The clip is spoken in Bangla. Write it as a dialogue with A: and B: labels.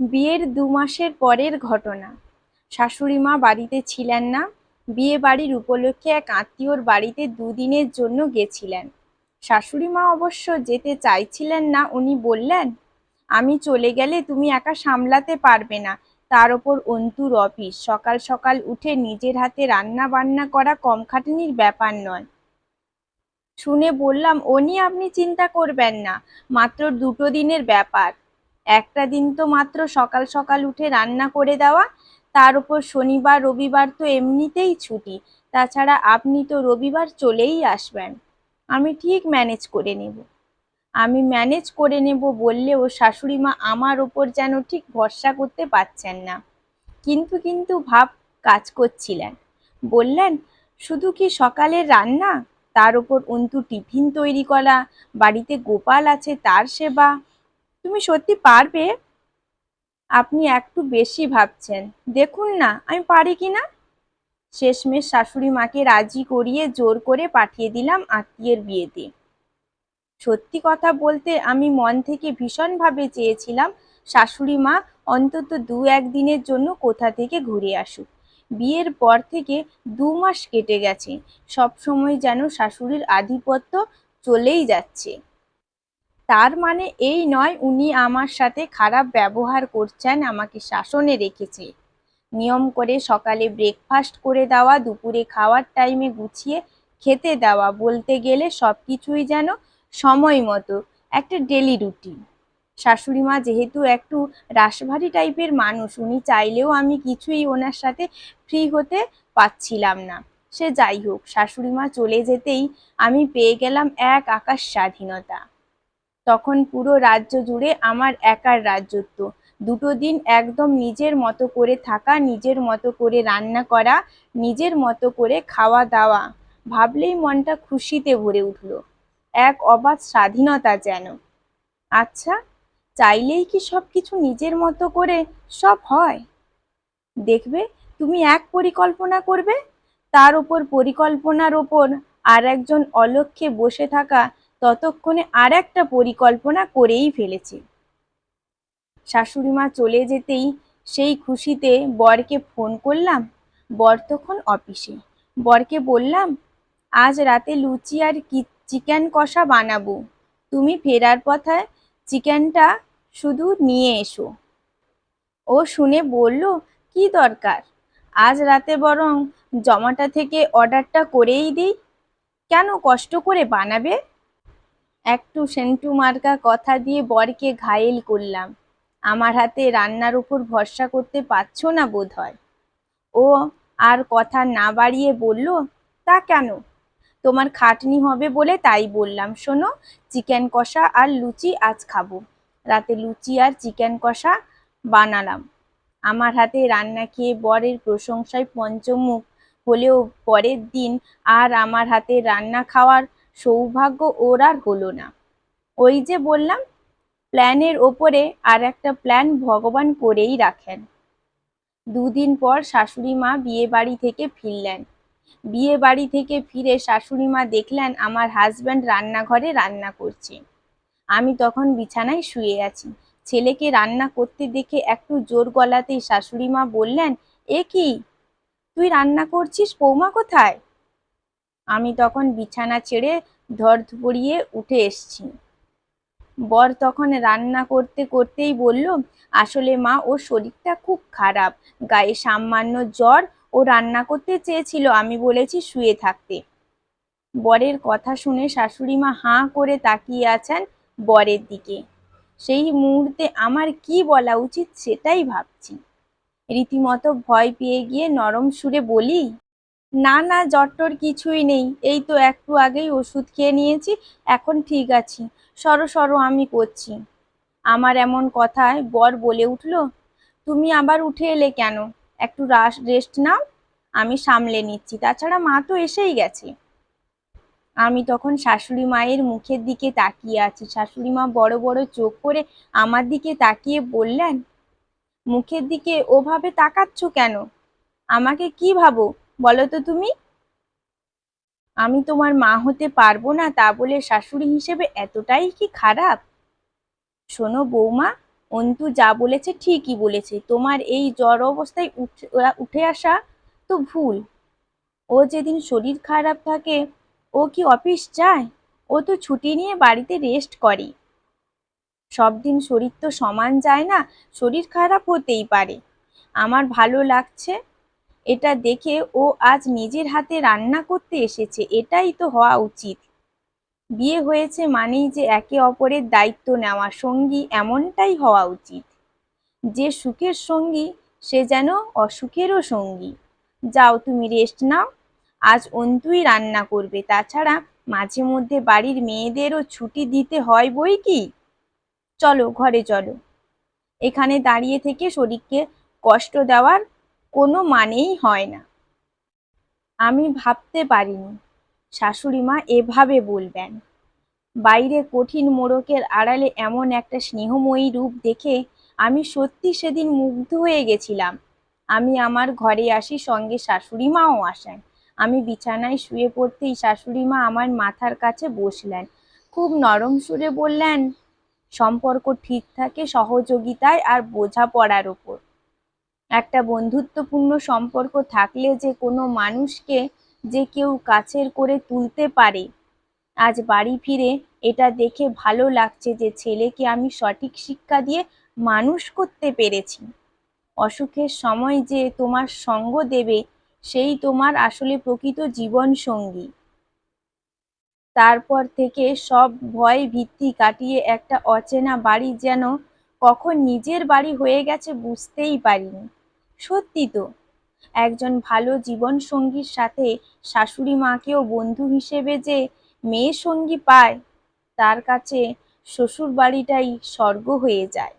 A: বিয়ের দু মাসের পরের ঘটনা। শাশুড়ি মা বাড়িতে ছিলেন না, বিয়ে বাড়ির উপলক্ষে এক আত্মীয়র বাড়িতে দুদিনের জন্য গেছিলেন। শাশুড়ি মা অবশ্য যেতে চাইছিলেন না, উনি বললেন, আমি চলে গেলে তুমি একা সামলাতে পারবে না। তার ওপর অন্তুর অফিস। সকাল সকাল উঠে নিজের হাতে রান্না বান্না করা কম খাটনির ব্যাপার নয়। শুনে বললাম নিয়ে আপনি চিন্তা করবেন না। মাত্র দুটো দিনের ব্যাপার। একটা দিন তো মাত্র সকাল সকাল উঠে রান্না করে দেওয়া, তার উপর শনিবার, রবিবার তো এমনিতেই ছুটি। তাছাড়া আপনি তো রবিবার চলেই আসবেন। আমি ঠিক ম্যানেজ করে নেব। আমি ম্যানেজ করে নেব বললেও শাশুড়ি মা আমার ওপর যেন ঠিক ভরসা করতে পারছেন না। কিন্তু কিন্তু ভাব কাজ করছিলেন। বললেন, শুধু কি সকালের রান্না? তার উপর অন্তু টিফিন তৈরি করা, বাড়িতে গোপাল আছে তার সেবা তুমি সত্যি পারবে? আপনি একটু বেশি ভাবছেন। দেখুন না, আমি পারি কি না? শেষমেশ শাশুড়ি মাকে রাজি করিয়ে জোর করে পাঠিয়ে দিলাম আত্মীয়ের বিয়েতে। সত্যি কথা বলতে আমি মন থেকে ভীষণভাবে চেয়েছিলাম শাশুড়ি মা অন্তত দু একদিনের জন্য কোথা থেকে ঘুরে আসুক। বিয়ের পর থেকে দু মাস কেটে গেছে সব সময় যেন শাশুড়ির আধিপত্য চলেই যাচ্ছে। তার মানে এই নয়, উনি আমার সাথে খারাপ ব্যবহার করছেন, আমাকে শাসনে রেখেছে। নিয়ম করে সকালে ব্রেকফাস্ট করে দেওয়া, দুপুরে খাওয়ার টাইমে গুছিয়ে খেতে দেওয়া, বলতে গেলে সব কিছুই যেন সময় মতো, একটা ডেলি রুটিন শাশুড়ি মা যেহেতু একটু রাশভারী টাইপের মানুষ, উনি চাইলেও আমি কিছুই ওনার সাথে ফ্রি হতে পাচ্ছিলাম না। সে যাই হোক, শাশুড়ি মা চলে যেতেই আমি পেয়ে গেলাম এক আকাশ স্বাধীনতা। তখন পুরো রাজ্য জুড়ে আমার একার রাজ্যত্ব দুটো দিন একদম নিজের মতো করে থাকা, নিজের মতো করে রান্না করা, নিজের মতো করে খাওয়া দাওয়া। ভাবলেই মনটা খুশিতে ভরে উঠল। এক অবাধ স্বাধীনতা যেন। আচ্ছা চাইলেই কি সব কিছু নিজের মতো করে সব হয়? দেখবে, তুমি এক পরিকল্পনা করবে, তার উপর পরিকল্পনার ওপর আর একজন অলক্ষ্যে বসে থাকা ততক্ষণে আর একটা পরিকল্পনা করেই ফেলেছে। শাশুড়ি মা চলে যেতেই সেই খুশিতে বরকে ফোন করলাম, বর তখন অফিসে। বরকে বললাম, আজ রাতে লুচি আর কি চিকেন কষা বানাবো। তুমি ফেরার পথে চিকেনটা শুধু নিয়ে এসো। ও শুনে বলল, কি দরকার? আজ রাতে বরং জমাটা থেকে অর্ডারটা করেই দিই। কেন কষ্ট করে বানাবে? একটু সেন্টু মার্কা কথা দিয়ে বরকে ঘায়েল করলাম। আমার হাতে রান্নার উপর ভরসা করতে পারছ না বোধ হয় ও আর কথা না বাড়িয়ে বলল, তা কেন? তোমার খাটনি হবে বলে তাই বললাম। শোনো, চিকেন কষা আর লুচি আজ খাব। রাতে লুচি আর চিকেন কষা বানালাম। আমার হাতে রান্না খেয়ে বরের প্রশংসায় পঞ্চমুখ হলেও পরের দিন আর আমার হাতে রান্না খাওয়ার সৌভাগ্য ওর আর হলো না। ওই যে বললাম, প্ল্যানের ওপরে আর একটা প্ল্যান ভগবান করেই রাখেন। দুদিন পর শাশুড়ি মা বিয়ে বাড়ি থেকে ফিরলেন। বিয়ে বাড়ি থেকে ফিরে শাশুড়ি মা দেখলেন, আমার হাজব্যান্ড রান্নাঘরে রান্না করছে। আমি তখন বিছানায় শুয়ে আছি। ছেলেকে রান্না করতে দেখে একটু জোর গলাতেই শাশুড়ি মা বললেন, এ কি? তুই রান্না করছিস? বৌমা কোথায়? আমি তখন বিছানা ছেড়ে ধর পড়িয়ে উঠে এসছি। বর তখন রান্না করতে করতেই বলল, আসলে মা, ওর শরীরটা খুব খারাপ। গায়ে সামান্য জ্বর ও রান্না করতে চেয়েছিল, আমি বলেছি শুয়ে থাকতে। বরের কথা শুনে শাশুড়ি মা হাঁ করে তাকিয়ে আছেন বরের দিকে। সেই মুহূর্তে আমার কি বলা উচিত সেটাই ভাবছি। রীতিমতো ভয় পেয়ে গিয়ে নরম সুরে বলি না না, জ্বরটর কিছুই নেই। এই তো একটু আগেই ওষুধ খেয়ে নিয়েছি, এখন ঠিক আছি। সরো সরো, আমি করছি। আমার এমন কথায় বর বলে উঠল, তুমি আবার উঠে এলে কেন? একটু রেস্ট নাও, আমি সামলে নিচ্ছি। তাছাড়া মা তো এসেই গেছে। আমি তখন শাশুড়ি মায়ের মুখের দিকে তাকিয়ে আছি। শাশুড়ি মা বড় বড় চোখ করে আমার দিকে তাকিয়ে বললেন, মুখের দিকে ওভাবে তাকাচ্ছ কেন? আমাকে কি ভাবো? বলো তো তুমি? আমি তোমার মা হতে পারব না তা বলে শাশুড়ি হিসেবে এতটাই কি খারাপ? শোনো বৌমা, অন্তু যা বলেছে ঠিকই বলেছে। তোমার এই জ্বর অবস্থায় উঠে আসা তো ভুল। ও যেদিন শরীর খারাপ থাকে, ও কি অফিস যায়? ও তো ছুটি নিয়ে বাড়িতে রেস্ট করে সব দিন শরীর তো সমান যায় না, শরীর খারাপ হতেই পারে। আমার ভালো লাগছে এটা দেখে ও আজ নিজের হাতে রান্না করতে এসেছে, এটাই তো হওয়া উচিত। বিয়ে হয়েছে মানেই যে একে অপরের দায়িত্ব নেওয়া, সঙ্গী এমনটাই হওয়া উচিত। যে সুখের সঙ্গী, সে যেন অসুখেরও সঙ্গী। যাও তুমি রেস্ট নাও, আজ অন্তুই রান্না করবে। তাছাড়া মাঝে মধ্যে বাড়ির মেয়েদেরও ছুটি দিতে হয় বই কি? চলো, ঘরে চলো। এখানে দাঁড়িয়ে থেকে শরীরকে কষ্ট দেওয়ার কোনো মানেই হয় না। আমি ভাবতে পারিনি শাশুড়ি মা এভাবে বলবেন। বাইরে কঠিন মোড়কের আড়ালে এমন একটা স্নেহময়ী রূপ দেখে আমি সত্যি সেদিন মুগ্ধ হয়ে গেছিলাম। আমি আমার ঘরে আসি সঙ্গে শাশুড়ি মাও আসেন। আমি বিছানায় শুয়ে পড়তেই শাশুড়ি মা আমার মাথার কাছে বসলেন। খুব নরম সুরে বললেন, সম্পর্ক ঠিক থাকে সহযোগিতায় আর বোঝাপড়ার ওপর। একটা বন্ধুত্বপূর্ণ সম্পর্ক থাকলে যে কোনো মানুষকে যে কেউ কাছের করে তুলতে পারে। আজ বাড়ি ফিরে এটা দেখে ভালো লাগছে যে ছেলেকে আমি সঠিক শিক্ষা দিয়ে মানুষ করতে পেরেছি। অসুখের সময় যে তোমার সঙ্গ দেবে, সেই তোমার আসলে প্রকৃত জীবন সঙ্গী তারপর থেকে সব ভয় ভিত্তি কাটিয়ে একটা অচেনা বাড়ি যেন কখন নিজের বাড়ি হয়ে গেছে বুঝতেই পারিনি। সত্যি তো। একজন ভালো জীবন সঙ্গীর সাথে শাশুড়ি মাকেও বন্ধু হিসেবে যে মেয়ে সঙ্গী পায়, তার কাছে শ্বশুর বাড়িটাই স্বর্গ হয়ে যায়।